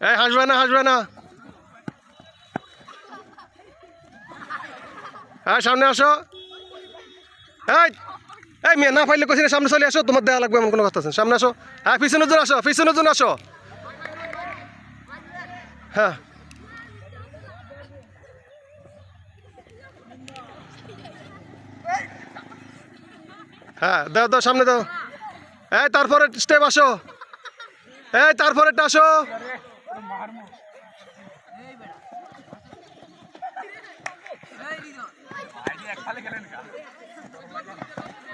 এই, হাসবে না হাসবে না। হ্যাঁ সামনে আসো। এই এই মেয়ে, না পাইলে কোথায় সামনে চলে আসো, তোমার দেওয়া লাগবে এমন কোনো কথা আছে সামনে আসো। হ্যাঁ পিছনের জন আসো পিছনের জন আসো। হ্যাঁ। হ্যাঁ দাও দাও, সামনে দাও। এই তারপরে স্টেপ আসো। এই তারপরে আসো।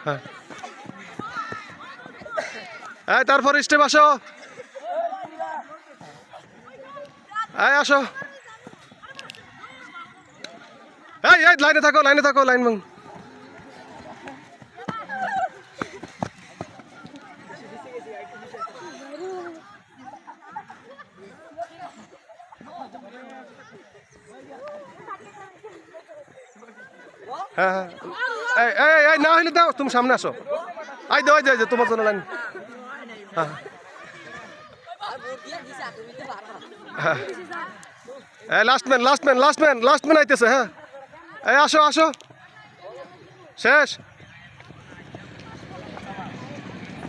হ্যাঁ। এই, তারপরে স্টেপ আসো। এই আসো। এই এই, লাইনে থাকো লাইনে থাকো লাইন ভাঙ হ্যাঁ হ্যাঁ। এই না হইলে দাও, তুমি সামনে আসো। আই দাও আই যে তোমার জন্য লাইন। হ্যাঁ। হ্যাঁ। Last man last man last man last man আইতেছে হ্যাঁ। এই, আসো আসো। শেষ।